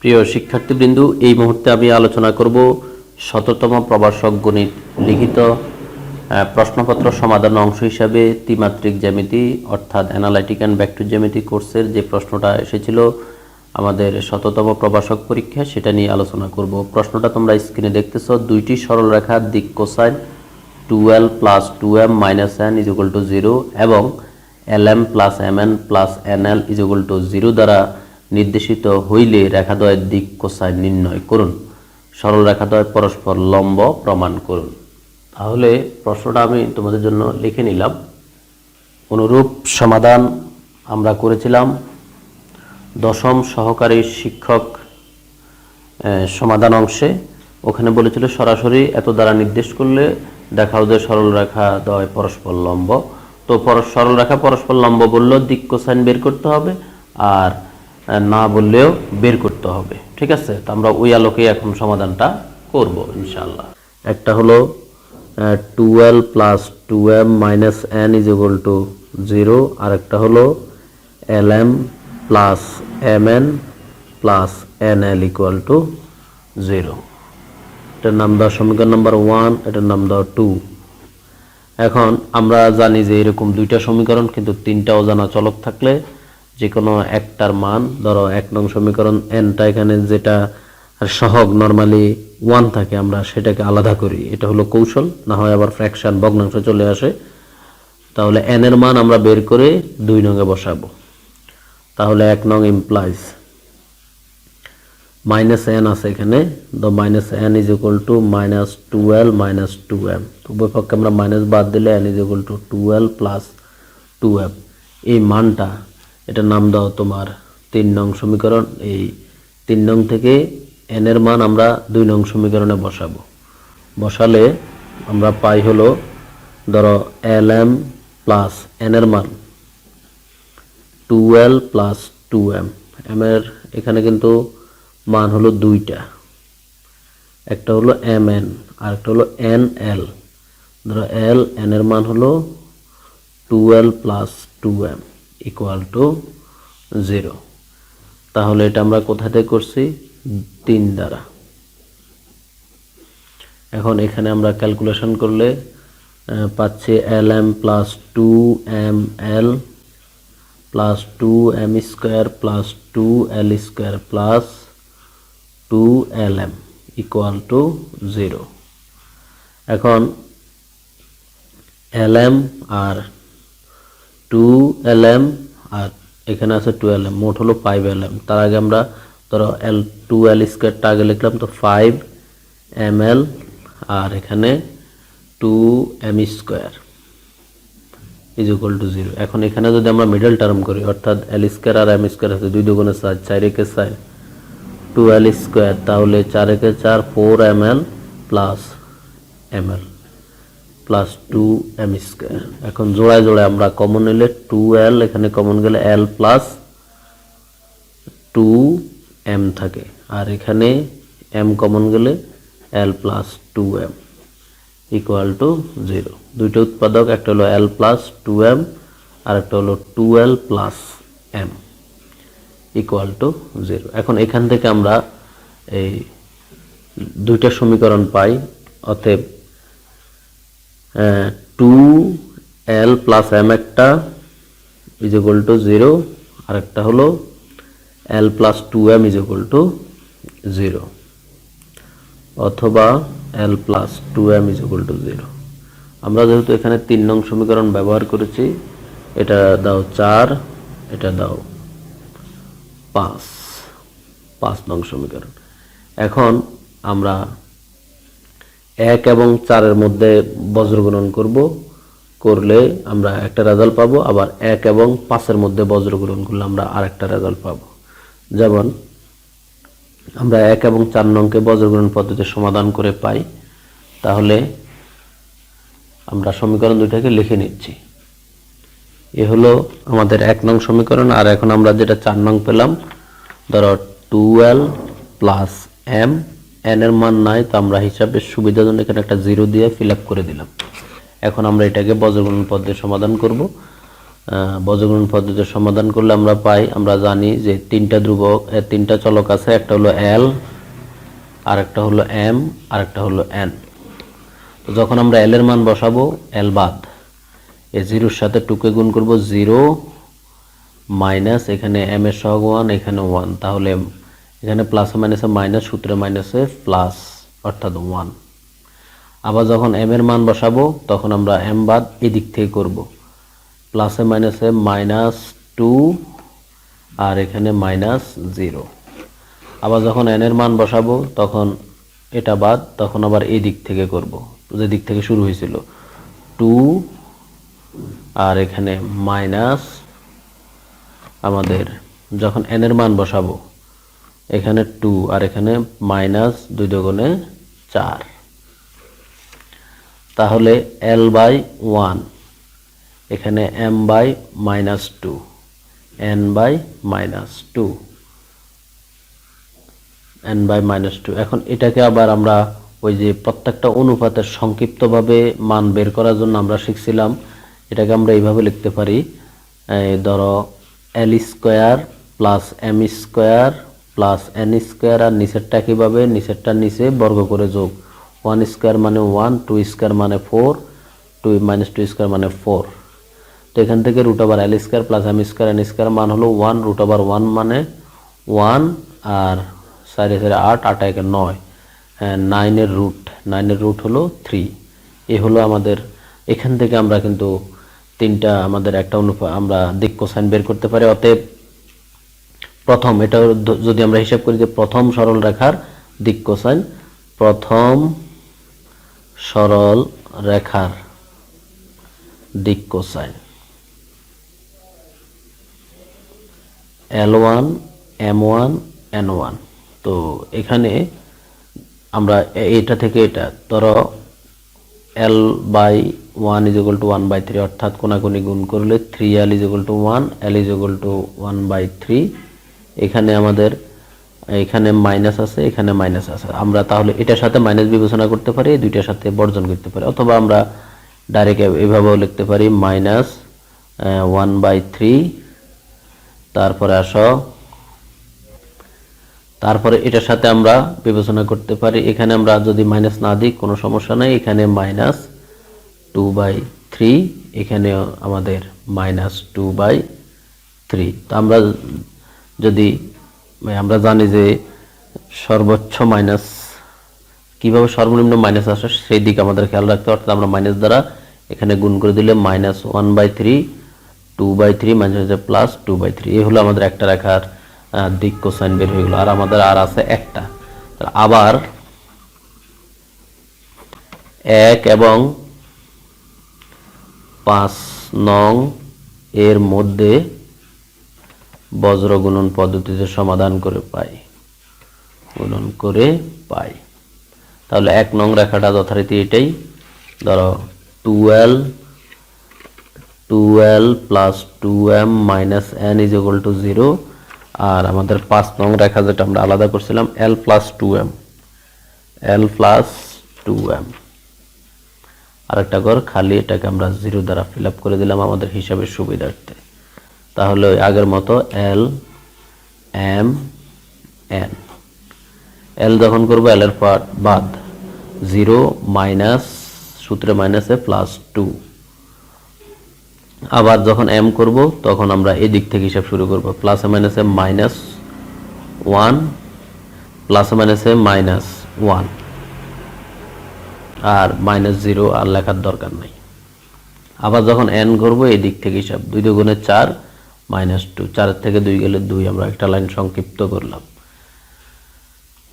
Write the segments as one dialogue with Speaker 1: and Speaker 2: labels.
Speaker 1: প্রিয় শিক্ষার্থীবৃন্দু, এই মুহূর্তে আমি আলোচনা করব শততম প্রবাসক গণিত লিখিত প্রশ্নপত্র সমাধান অংশ হিসাবে ত্রিমাত্রিক জ্যামিতি, অর্থাৎ অ্যানালাইটিক অ্যান্ড ভেক্টর জ্যামিতি কোর্সের যে প্রশ্নটা এসেছিল, আমাদের শততম প্রবাসক পরীক্ষা সেটা নিয়ে আলোচনা করব। প্রশ্নটা তোমরা স্ক্রিনে দেখতেছো, দুইটি সরলরেখার দিক cosine twelve plus two M minus N is equal to zero এবং L M plus M N plus N L is equal to zero দ্বারা নির্দেশিত হইলে রেখাদ্বয়ের দিক কোসাইন নির্ণয় করুন। সরল রেখাদ্বয় পরস্পর লম্ব প্রমাণ করুন। তাহলে প্রশ্নটা আমি তোমাদের জন্য লিখে নিলাম। অনুরূপ সমাধান আমরা করেছিলাম। দশম সহকারী শিক্ষক সমাধান অংশে। ওখানে বলেছিল সরাসরি এত দ্বারা নির্দেশ করলে দেখাও সরল রেখা দয় পরস্পর লম্ব। তো পরস- সরল রেখা পরস্পর লম্ব বললেও দিক কোসাইন বের করতে হবে। আর না বললেও বের করতে হবে। ঠিক আছে? তো আমরা ওই আলোকে এখন সমাধানটা করব ইনশাল্লাহ একটা হলো twelve plus two M minus N is equal to zero আর একটা হলো L M plus M N plus N L equal to zero এটার নাম দাও সমীকরণ নাম্বার ওয়ান এটার নাম দাও টু এখন আমরা জানি যে এরকম দুইটা সমীকরণ, কিন্তু তিনটা অজানা চলক থাকলে যে কোনো একটার মান, ধরো এক নং সমীকরণ এনটা এখানে যেটা সহগ নর্মালি ওয়ান থাকে, আমরা সেটাকে আলাদা করি। এটা হলো কৌশল, না হয় আবার ফ্র্যাকশন ভগ্নাংশ চলে আসে। তাহলে এন এর মান আমরা বের করে দুই নঙে বসাবো। তাহলে এক নং ইমপ্লাইজ মাইনাস এন আছে এখানে। The minus N is equal to minus twelve minus two M উভয় পক্ষে আমরা মাইনাস বাদ দিলে N is equal to twelve plus two M এই মানটা এটার নাম দাও তোমার তিন নং সমীকরণ। এই তিন নং থেকে এন এর মান আমরা দুই নং সমীকরণে বসাবো। বসালে আমরা পাই হলো, ধরো এল এম প্লাস এন এর মান L plus two M M এর এখানে কিন্তু মান হলো দুইটা। একটা হলো এম এন আর একটা হলো এন এল ধরো এল এন এর মান হলো two L plus two M equal to zero তাহলে এটা আমরা কোথা থেকে করছি? তিন দ্বারা। এখন এখানে আমরা ক্যালকুলেশন করলে পাচ্ছি L M plus two M L plus two M square plus two L square plus two L M equal to zero এখন এল এম আর টু এল এম আর এখানে আছে টু এল এম মোট হলো ফাইভ এল এম তার আগে আমরা ধরো এল টু এল স্কোয়ারটা আগে লিখলাম, তো ফাইভ এম এল আর এখানে two M square is equal to zero এখন এখানে যদি আমরা মিডল টার্ম করি, অর্থাৎ এল স্কোয়ার আর এম স্কোয়ার আছে, দুই দুগুণে সাত চার একে চার টু এল স্কোয়ার তাহলে চার একে চার four M L plus M L plus two M square এখন জোড়ায় জোড়ায় আমরা কমন নিলে টু এল এখানে কমন গেলে এল প্লাস টু এম থাকে। আর এখানে এম কমন গেলে L plus two M equal to zero দুইটা উৎপাদক, একটা হলো এল প্লাস টু এম আর একটা হলো two L plus M equal to zero এখন এখান থেকে আমরা এই দুইটা সমীকরণ পাই, অতএব টু এল প্লাস এম একটা ইজ ইকুয়াল টু জিরো আর একটা হলো L plus two M is equal to zero অথবা L plus two M is equal to zero আমরা যেহেতু এখানে তিন নং সমীকরণ ব্যবহার করেছি, এটা দাও চার, এটা দাও পাঁচ পাঁচ নং সমীকরণ। এখন আমরা এক এবং চারের মধ্যে বজ্রগুণন করব। করলে আমরা একটা রেজাল্ট পাবো, আবার এক এবং পাঁচের মধ্যে বজ্রগুণন করলে আমরা আরেকটা রেজাল্ট পাবো। যেমন, আমরা এক এবং চার নংকে বজ্রগুণন পদ্ধতি সমাধান করে পাই, তাহলে আমরা সমীকরণ দুইটাকে লিখে নিচ্ছি। এ হলো আমাদের এক নং সমীকরণ, আর এখন আমরা যেটা চার নং পেলাম, ধরো টুয়েলভ প্লাস এম এন এর মান নাই, তো আমরা হিসাবে সুবিধার জন্য এখানে একটা জিরো দিয়ে ফিল করে দিলাম। এখন আমরা এটাকে বজ্রগুণন পদ্ধতি সমাধান করব। বজ্রগুণন পদ্ধতির সমাধান করলে আমরা পাই, আমরা জানি যে তিনটা ধ্রুবক তিনটা চলক আছে, একটা হলো এল আরেকটা হলো এম আরেকটা হলো এন তো যখন আমরা এল এর মান বসাবো এল বাদ। এ জিরোর সাথে টুকে গুণ করব জিরো মাইনাস এখানে এম এর সহগ ওয়ান এখানে ওয়ান তাহলে এখানে প্লাস মাইনাসে মাইনাস সূত্রে মাইনাসে প্লাস অর্থাৎ ওয়ান আবার যখন এম এর মান বসাবো, তখন আমরা এম বাদ এদিক থেকে করব। প্লাসে মাইনাসে মাইনাস টু আর এখানে মাইনাস জিরো আবার যখন এন এর মান বসাবো, তখন এটা বাদ, তখন আবার এই দিক থেকে করব যে দিক থেকে শুরু হয়েছিল। টু আর এখানে মাইনাস আমাদের, যখন এন এর মান বসাবো এখানে টু আর এখানে মাইনাস দুই দোগুণে চার। তাহলে এল বাই ওয়ান এখানে M by minus two N by minus two N by minus two এখন এটাকে আবার আমরা ওই যে প্রত্যেকটা অনুপাতের সংক্ষিপ্তভাবে মান বের করার জন্য আমরা শিখছিলাম, এটাকে আমরা এইভাবে লিখতে পারি। ধরো L square plus M square plus N square আর নিচেরটা কীভাবে? নিচেরটার নিচে বর্গ করে যোগ। ওয়ান স্কোয়ার মানে ওয়ান টু স্কোয়ার মানে four two minus two square মানে ফোর তো এখান থেকে root over L square plus M square N square মান হলো ওয়ান রুট ওভার ওয়ান মানে ওয়ান আর সাইডে সাইডে আট আট একে নয়। নাইনের রুট নাইনের রুট হলো থ্রি এ হলো আমাদের, এখান থেকে আমরা কিন্তু তিনটা আমাদের একটা অনুপাত আমরা দিক কোসাইন বের করতে পারি। অতএব প্রথম, এটা যদি আমরা হিসাব করি যে প্রথম সরল রেখার দিক কোসাইন, প্রথম সরল রেখার দিক cosine. L one M one N one তো এখানে আমরা এটা থেকে এটা, ধরো L by one is equal to one by three অর্থাৎ কোনাকুনি গুণ করলে three L is equal to one L is equal to one by three এখানে আমাদের, এখানে মাইনাস আছে, এখানে মাইনাস আছে। আমরা তাহলে এটার সাথে মাইনাস বিবেচনা করতে পারি দুইটার সাথে বর্জন করতে পারি। অথবা আমরা ডাইরেক্ট এভাবেও লিখতে পারি মাইনাস ওয়ান বাই থ্রি তারপরে আসো, তারপরে এটার সাথে আমরা বিবেচনা করতে পারি। এখানে আমরা যদি মাইনাস না দিই, কোনো সমস্যা নাই। এখানে মাইনাস টু বাই থ্রি এখানে আমাদের মাইনাস টু বাই থ্রি তো আমরা যদি আমরা জানি যে সর্বোচ্চ মাইনাস কীভাবে সর্বনিম্ন মাইনাস আসে সেই দিকে আমাদের খেয়াল রাখতে অর্থাৎ আমরা মাইনাস দ্বারা এখানে গুণ করে দিলে minus one by three two by three minus হচ্ছে প্লাস টু বাই থ্রি এই হলো আমাদের একটা রেখার দিক কোসাইন বের হয়ে গেলো। আর আমাদের আর আছে একটা। আবার এক এবং পাঁচ নং এর মধ্যে বজ্র গুণন পদ্ধতিতে সমাধান করে পাই। গুণন করে পাই। তাহলে এক নং রেখাটা যথারীতি এটাই। ধরো twelve twelve plus two M minus N is equal to zero আর আমাদের পাঁচ নং রেখা যেটা আমরা আলাদা করছিলাম L plus two M L plus two M আরেকটা ঘর, খালি এটাকে আমরা জিরো দ্বারা ফিল আপ করে দিলাম আমাদের হিসাবের সুবিধার্থে। তাহলে ওই আগের মতো এল এম এন এল যখন করব এল এর পার্ট বাদ। জিরো মাইনাস, সূত্রে মাইনাসে প্লাস টু আবার যখন এম করব, তখন আমরা এই দিক থেকে হিসাব শুরু করব। প্লাসে মাইনাসে মাইনাস ওয়ান প্লাস প্লাসে মাইনাসে মাইনাস ওয়ান আর মাইনাস জিরো আর লেখার দরকার নাই। আবার যখন এন করব এই দিক থেকে হিসাব। দুই দুগুণে চার মাইনাস টু, চারের থেকে দুই গেলে দুই, আমরা একটা লাইন সংক্ষিপ্ত করলাম।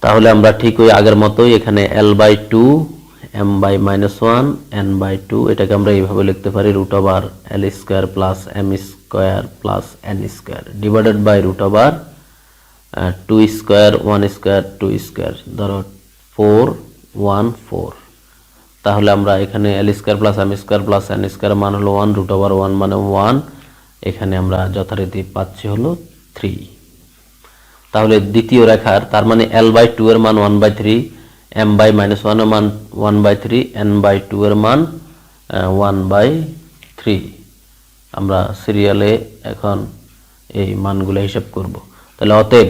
Speaker 1: তাহলে আমরা ঠিক ওই আগের মতোই এখানে L by two M by minus one N by two এটাকে আমরা এইভাবে লিখতে পারি root over L square plus M square plus N square divided by root over two square one square two square ধরো ফোর ওয়ান ফোর তাহলে আমরা এখানে L square plus M square plus N square মান হলো one root over one মানে one এখানে আমরা যথারীতি পাচ্ছি হলো থ্রি তাহলে দ্বিতীয় রেখার, তার মানে এল বাই টু এর মান one by three M by minus ওয়ানের মান one by three N by two এর মান ওয়ান বাই থ্রি আমরা সিরিয়ালে এখন এই মানগুলো হিসাব করব। তাহলে অতএব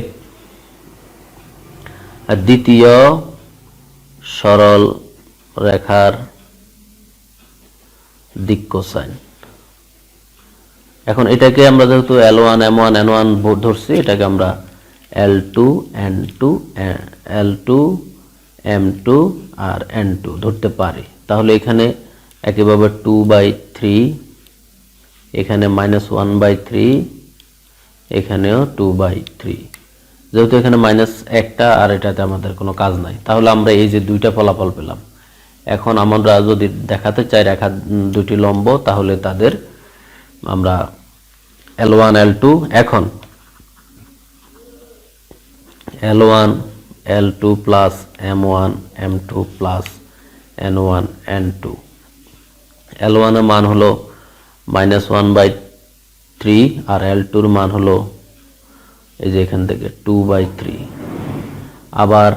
Speaker 1: দ্বিতীয় সরল রেখার দিক কোসাইন। এখন এটাকে আমরা যেহেতু L one M one N one ধরছি, এটাকে আমরা L two N two L two M two আর এন টু ধরতে পারি। তাহলে এখানে একেবারে টু বাই থ্রি এখানে মাইনাস ওয়ান বাই থ্রি এখানেও টু বাই থ্রি যেহেতু এখানে মাইনাস একটা আর এটাতে আমাদের কোনো কাজ নাই, তাহলে আমরা এই যে দুইটা ফলাফল পেলাম। এখন আমরা যদি দেখাতে চাই রেখা দুটি লম্ব, তাহলে তাদের আমরা এল ওয়ান এল টু এখন L one L two plus M one M two plus N one N two L ওয়ানের মান হলো মাইনাস ওয়ান বাই থ্রি আর এল টুর মান হলো এই যে এখান থেকে টু বাই থ্রি আবার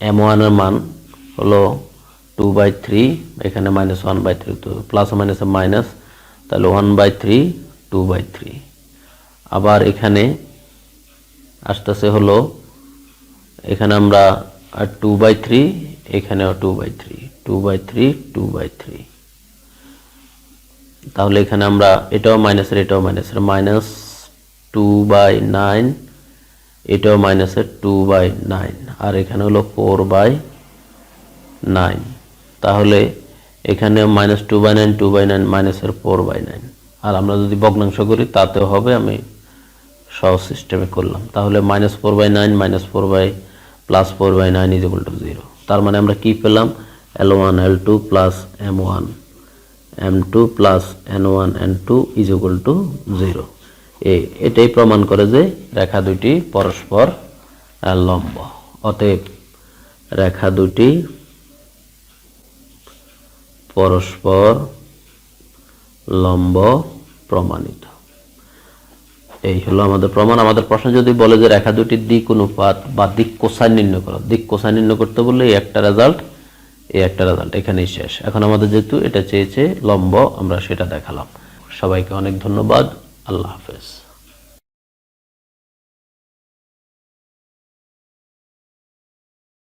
Speaker 1: এম ওয়ানের মান হলো টু বাই থ্রি এখানে মাইনাস ওয়ান বাই থ্রি তো প্লাস মাইনাস মাইনাস তাহলে one by three two by three আবার এখানে আসতেছে হলো, এখানে আমরা টু বাই থ্রি এখানেও two by three two by three two by three তাহলে এখানে আমরা এটাও মাইনাসের এটাও মাইনাসের মাইনাস টু বাই নাইন এটাও মাইনাসের টু বাই নাইন আর এখানে হলো ফোর বাই নাইন তাহলে এখানে minus two by nine two by nine মাইনাসের ফোর বাই নাইন আর আমরা যদি ভগ্নাংশ করি, তাতেও হবে আমি সহজ সিস্টেমে করলাম। তাহলে minus four by nine minus four by plus four by nine is equal to zero তার মানে আমরা কি পেলাম? L one L two plus M one M two plus N one N two is equal to zero এ, এটাই প্রমাণ করে যে রেখা দুটি পরস্পর লম্ব। অতএব রেখা দুটি পরস্পর লম্ব প্রমাণিত। এই হলো আমাদের প্রমাণ। আমাদের প্রশ্ন যদি বলে যে রেখা দুটির দিক, অনুপাত বা দিক কোসাইন নির্ণয় করো। দিক কোসাইন নির্ণয় করতে বললে এই একটা রেজাল্ট এই একটা রেজাল্ট এখানেই শেষ। এখন আমাদের যেহেতু এটা চেয়েছে লম্ব, আমরা সেটা দেখালাম। সবাইকে অনেক ধন্যবাদ। আল্লাহ হাফেজ।